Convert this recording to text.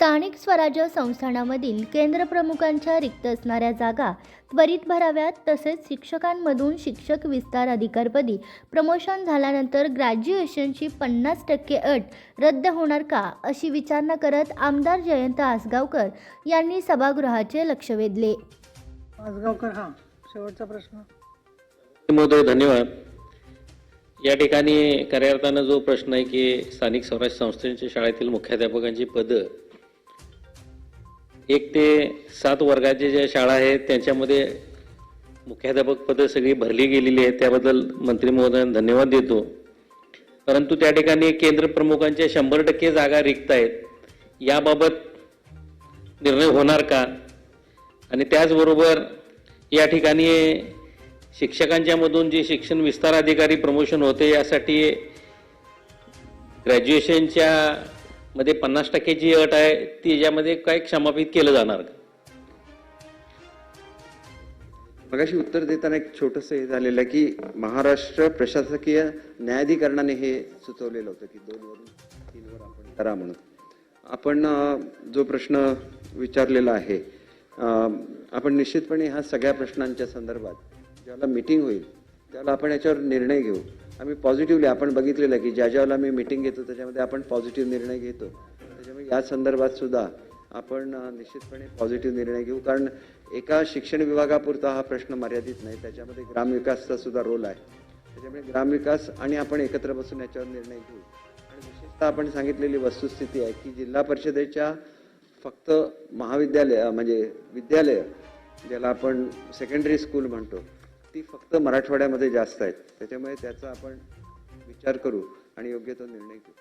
स्थानिक स्वराज्य संस्थानामधील केंद्रप्रमुखांच्या रिक्त असणाऱ्या जागा त्वरित भराव्यात तसेच शिक्षकांमधून शिक्षक विस्तार अधिकारपदी प्रमोशन झाल्यानंतर ग्रॅज्युएशनची पन्नास टक्के अट रद्द होणार का अशी विचारणा करत आमदार जयंत आसगावकर यांनी सभागृहाचे लक्ष वेधले. आसगावकर हा. शेवटचा प्रश्न. महोदय धन्यवाद. या ठिकाणी खऱ्या अर्थानं जो प्रश्न आहे की स्थानिक स्वराज्य संस्थांच्या शाळेतील मुख्याध्यापकांची पदं एक ते सात वर्गाचे ज्या शाळा आहेत त्यांच्यामध्ये मुख्याध्यापक पदं सगळी भरली गेलेली आहेत. त्याबद्दल मंत्री महोदयांना धन्यवाद देतो. परंतु त्या ठिकाणी केंद्र प्रमुखांच्या शंभर टक्के जागा रिक्त आहेत. याबाबत निर्णय होणार का? आणि त्याचबरोबर या ठिकाणी शिक्षकांच्या मधून जे शिक्षण विस्तार अधिकारी प्रमोशन होते यासाठी ग्रॅज्युएशनच्या मध्ये पन्नास टक्क्याची अट आहे ती याच्यामध्ये काय क्षमापित केलं जाणार का? मगाशी उत्तर देताना एक छोटंसं हे झालेलं आहे की महाराष्ट्र प्रशासकीय न्यायाधिकरणाने हे सुचवलेलं होतं की दोन वरून तीनवर आपण करा म्हणून. आपण जो प्रश्न विचारलेला आहे आपण निश्चितपणे ह्या सगळ्या प्रश्नांच्या संदर्भात ज्याला मिटिंग होईल त्याला आपण याच्यावर निर्णय घेऊ. आम्ही पॉझिटिव्हली आपण बघितलेलं आहे की ज्या ज्यावेळेला मी मिटिंग घेतो त्याच्यामध्ये आपण पॉझिटिव्ह निर्णय घेतो. त्याच्यामुळे या संदर्भात सुद्धा आपण निश्चितपणे पॉझिटिव्ह निर्णय घेऊ. कारण एका शिक्षण विभागापुरता हा प्रश्न मर्यादित नाही. त्याच्यामध्ये ग्रामविकासचा सुद्धा रोल आहे. त्याच्यामुळे ग्रामविकास आणि आपण एकत्र बसून याच्यावर निर्णय घेऊ. आणि विशेषतः आपण सांगितलेली वस्तुस्थिती आहे की जिल्हा परिषदेच्या फक्त महाविद्यालय म्हणजे विद्यालय ज्याला आपण सेकंडरी स्कूल म्हणतो ती फक्त मराठवाड्यामध्ये जास्त आहेत. त्याच्यामुळे त्याचा आपण विचार करू आणि योग्य तो निर्णय घेऊ.